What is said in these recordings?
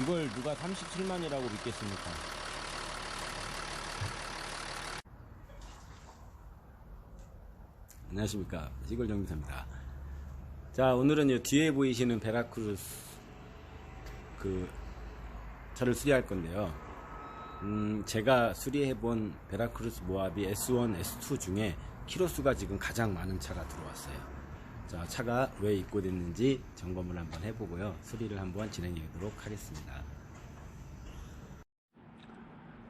이걸 누가 37만이라고 믿겠습니까? 안녕하십니까 시골 정비사입니다. 자 오늘은 요 뒤에 보이시는 베라크루스 그 차를 수리할 건데요. 음, 제가 수리해본 베라크루스 모하비 S1, S2 중에 키로수가 지금 가장 많은 차가 들어왔어요. 자, 차가 왜 입고됐는지 점검을 한번 해보고요. 수리를 한번 진행해 보도록 하겠습니다.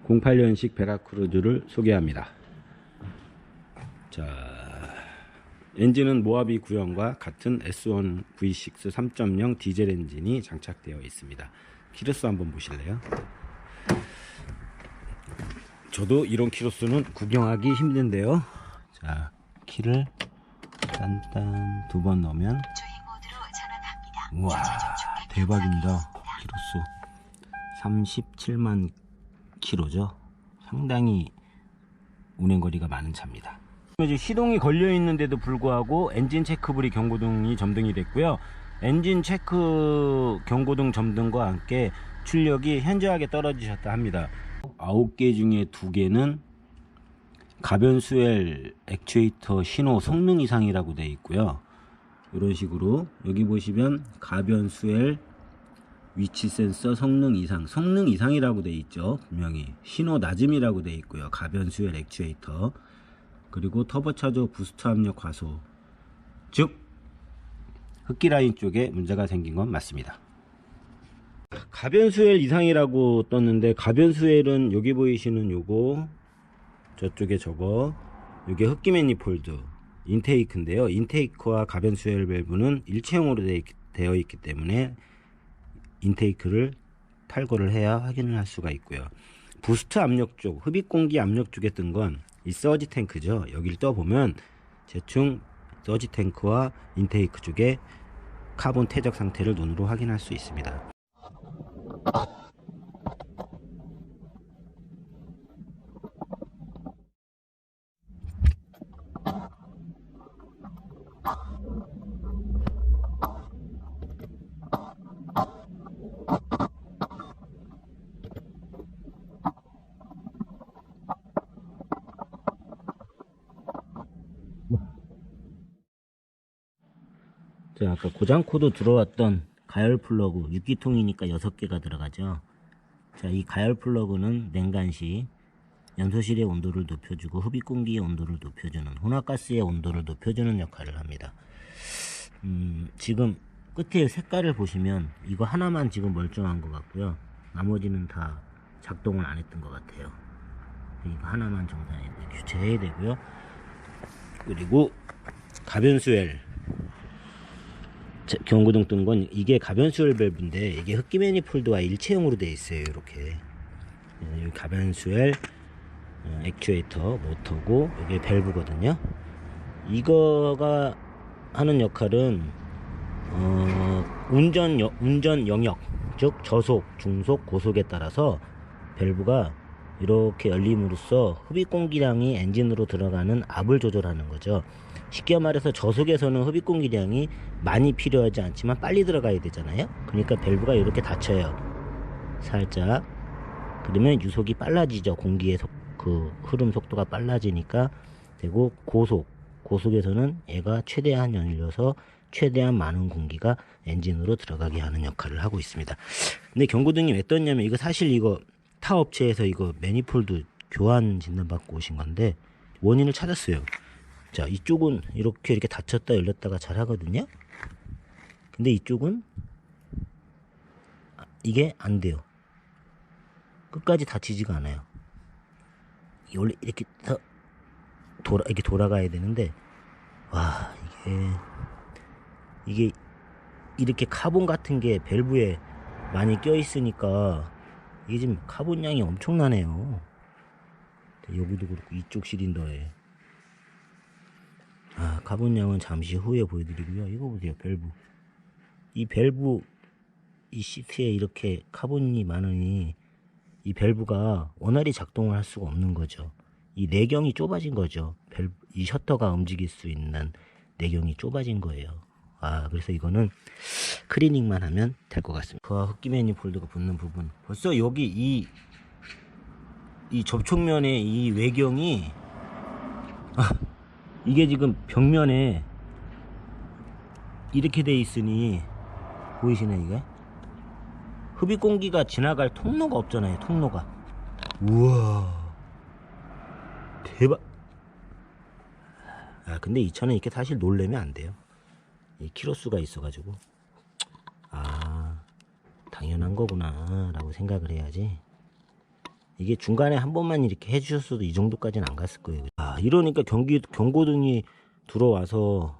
08년식 베라크루즈를 소개합니다. 자, 엔진은 모하비 구형과 같은 S1 V6 3.0 디젤 엔진이 장착되어 있습니다. 키로수 한번 보실래요? 저도 이런 키로수는 구경하기 힘든데요. 자, 키를 딴딴 두 번 넣으면. 우와 대박입니다. 키로수 37만 키로죠. 상당히 운행거리가 많은 차입니다. 지금 시동이 걸려 있는데도 불구하고 엔진 체크불이 경고등이 점등이 됐고요. 엔진 체크 경고등 점등과 함께 출력이 현저하게 떨어지셨다 합니다. 9개 중에 2개는 가변수엘 액추에이터 신호 성능 이상이라고 되어 있고요. 이런 식으로 여기 보시면 가변수엘 위치 센서 성능 이상 성능 이상이라고 되어 있죠. 분명히 신호 낮음이라고 되어 있고요. 가변수엘 액추에이터. 그리고 터보차저 부스트 압력 과소. 즉 흡기 라인 쪽에 문제가 생긴 건 맞습니다. 가변수엘 이상이라고 떴는데 가변수엘은 여기 보이시는 요거 저쪽에 저거 요게 흡기 매니폴드 인테이크인데요. 인테이크와 가변수엘 밸브는 일체형으로 되- 되어 있기 때문에 인테이크를 탈거를 해야 확인을 할 수가 있고요. 부스트 압력 쪽 흡입 공기 압력 쪽에 뜬 건 이 서지 탱크죠. 여기를 떠보면 대충 서지 탱크와 인테이크 쪽에 카본 퇴적 상태를 눈으로 확인할 수 있습니다 자, 아까 고장 코드 들어왔던 가열 플러그 6기통이니까 6개가 들어가죠. 자, 이 가열 플러그는 냉간 시 연소실의 온도를 높여주고 흡입 공기의 온도를 높여주는 혼합가스의 온도를 높여주는 역할을 합니다. 음, 지금 끝에 색깔을 보시면 이거 하나만 지금 멀쩡한 것 같고요. 나머지는 다 작동을 안 했던 것 같아요. 이거 하나만 정상에 교체해야 되고요. 그리고 가변수엘 자, 경고등 뜬 건 이게 가변수열 밸브인데 이게 흡기 매니폴드와 일체형으로 되어 있어요 이렇게. 어, 여기 가변수열 어, 액추에이터 모터고 이게 밸브거든요. 이거가 하는 역할은 어, 운전 여- 운전 영역 즉 저속 중속 고속에 따라서 밸브가 이렇게 열림으로써 흡입 공기량이 엔진으로 들어가는 압을 조절하는 거죠 쉽게 말해서 저속에서는 흡입 공기량이 많이 필요하지 않지만 빨리 들어가야 되잖아요. 그러니까 밸브가 이렇게 닫혀요. 살짝. 그러면 유속이 빨라지죠. 공기의 속, 그 흐름 속도가 빨라지니까 되고 고속. 고속에서는 얘가 최대한 열려서 최대한 많은 공기가 엔진으로 들어가게 하는 역할을 하고 있습니다. 근데 경고등이 왜 떴냐면 이거 사실 이거 타 업체에서 이거 매니폴드 교환 진단 받고 오신 건데 원인을 찾았어요. 자, 이쪽은 이렇게 이렇게 닫혔다 열렸다가 잘 하거든요. 근데 이쪽은 아, 이게 안 돼요. 끝까지 닫히지가 않아요. 원래 이렇게 더 돌아 이렇게 돌아가야 되는데 와 이게 이게 이렇게 카본 같은 게 밸브에 많이 껴 있으니까 이게 지금 카본 양이 엄청나네요. 여기도 그렇고 이쪽 실린더에 아, 카본 양은 잠시 후에 보여드리고요. 이거 보세요, 밸브. 이 밸브, 이 시트에 이렇게 카본이 많으니 이 밸브가 원활히 작동을 할 수가 없는 거죠. 이 내경이 좁아진 거죠. 밸브, 이 셔터가 움직일 수 있는 내경이 좁아진 거예요. 아 그래서 이거는 클리닝만 하면 될 것 같습니다 그와 흡기 매니폴드가 붙는 부분 벌써 여기 이 이 접촉면의 이 외경이 아, 이게 지금 벽면에 이렇게 돼 있으니 보이시나요 이게? 흡입 공기가 지나갈 통로가 없잖아요 통로가. 우와. 대박. 아 근데 이 차는 이렇게 사실 놀래면 안 돼요. 이 키로수가 있어가지고. 아 당연한 거구나 라고 생각을 해야지 이게 중간에 한 번만 이렇게 해주셨어도 이 정도까지는 안 갔을 거예요 아 이러니까 경기 경고등이 들어와서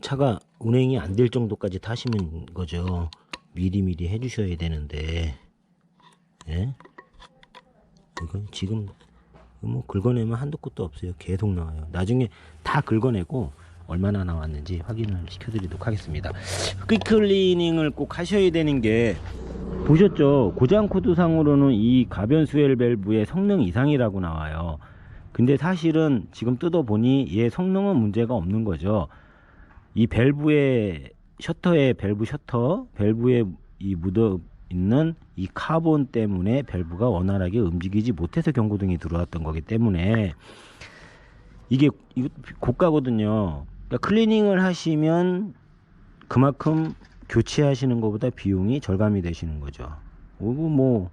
차가 운행이 안 될 정도까지 타시는 거죠 미리미리 해주셔야 되는데 예? 이건 지금 뭐 긁어내면 한도 끝도 없어요. 계속 나와요. 나중에 다 긁어내고 얼마나 나왔는지 확인을 시켜드리도록 하겠습니다. 흡기 클리닝을 꼭 하셔야 되는 게 보셨죠? 고장 코드 상으로는 이 가변 수엘 밸브의 성능 이상이라고 나와요. 근데 사실은 지금 뜯어보니 얘 성능은 문제가 없는 거죠. 이 밸브의 셔터의 밸브 셔터, 밸브에 이 묻어 있는 이 카본 때문에 밸브가 원활하게 움직이지 못해서 경고등이 들어왔던 거기 때문에 이게 고가거든요. 그러니까 클리닝을 하시면 그만큼 교체하시는 것보다 비용이 절감이 되시는 거죠. 그리고 뭐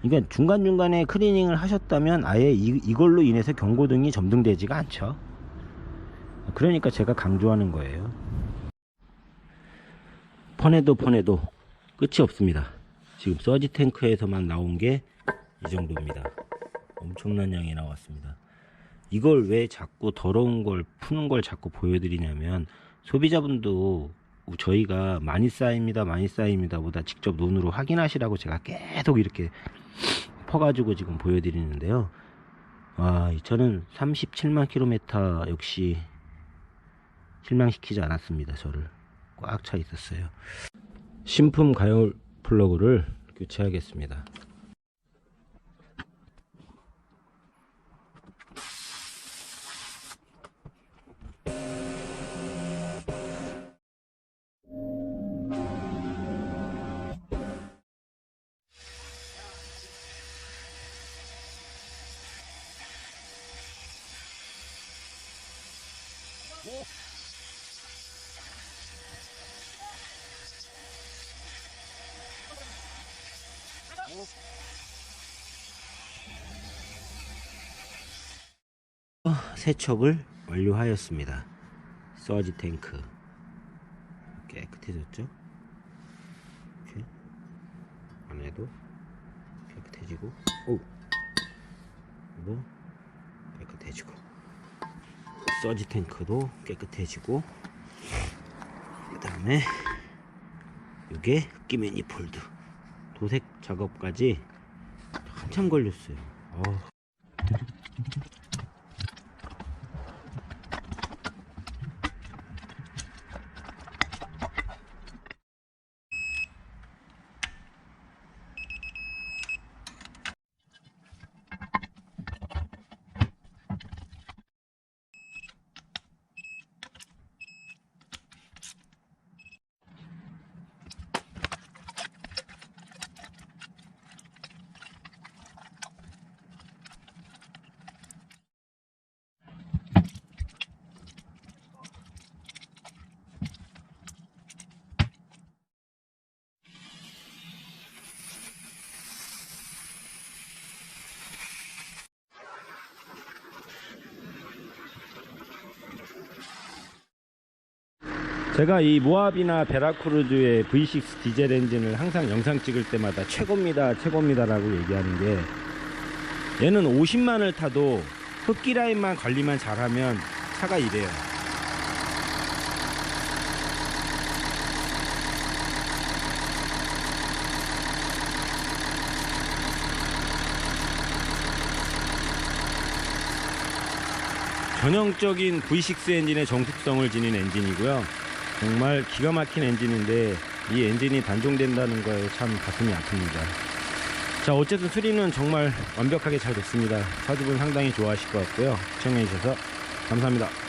그러니까 중간중간에 클리닝을 하셨다면 아예 이, 이걸로 인해서 경고등이 점등되지가 않죠. 그러니까 제가 강조하는 거예요. 펀해도 펀해도 끝이 없습니다. 지금 서지 탱크에서만 나온 게 이 정도입니다. 엄청난 양이 나왔습니다. 이걸 왜 자꾸 더러운 걸 푸는 걸 자꾸 보여드리냐면 소비자분도 저희가 많이 쌓입니다, 많이 쌓입니다 보다 직접 눈으로 확인하시라고 제가 계속 이렇게 퍼가지고 지금 보여드리는데요. 아, 이 차는 37만 킬로미터 역시 실망시키지 않았습니다. 저를 꽉 차 있었어요. 신품 가열 플러그를 교체하겠습니다. 세척을 완료하였습니다. 서지 탱크. 깨끗해졌죠? 이렇게. 안에도 깨끗해지고. 오! 뭐 깨끗해지고. 서지 탱크도 깨끗해지고. 그 다음에 이게 흡기 매니폴드 도색 작업까지 한참 걸렸어요. 어 제가 이 모압이나 베라크루즈의 V6 디젤 엔진을 항상 영상 찍을 때마다 최고입니다, 최고입니다 라고 얘기하는 게 얘는 50만을 타도 흡기 라인만 관리만 잘하면 차가 이래요. 전형적인 V6 엔진의 정숙성을 지닌 엔진이고요. 정말 기가 막힌 엔진인데 이 엔진이 단종된다는 거에 참 가슴이 아픕니다. 자 어쨌든 수리는 정말 완벽하게 잘 됐습니다. 사주분 상당히 좋아하실 것 같고요. 시청해주셔서 감사합니다.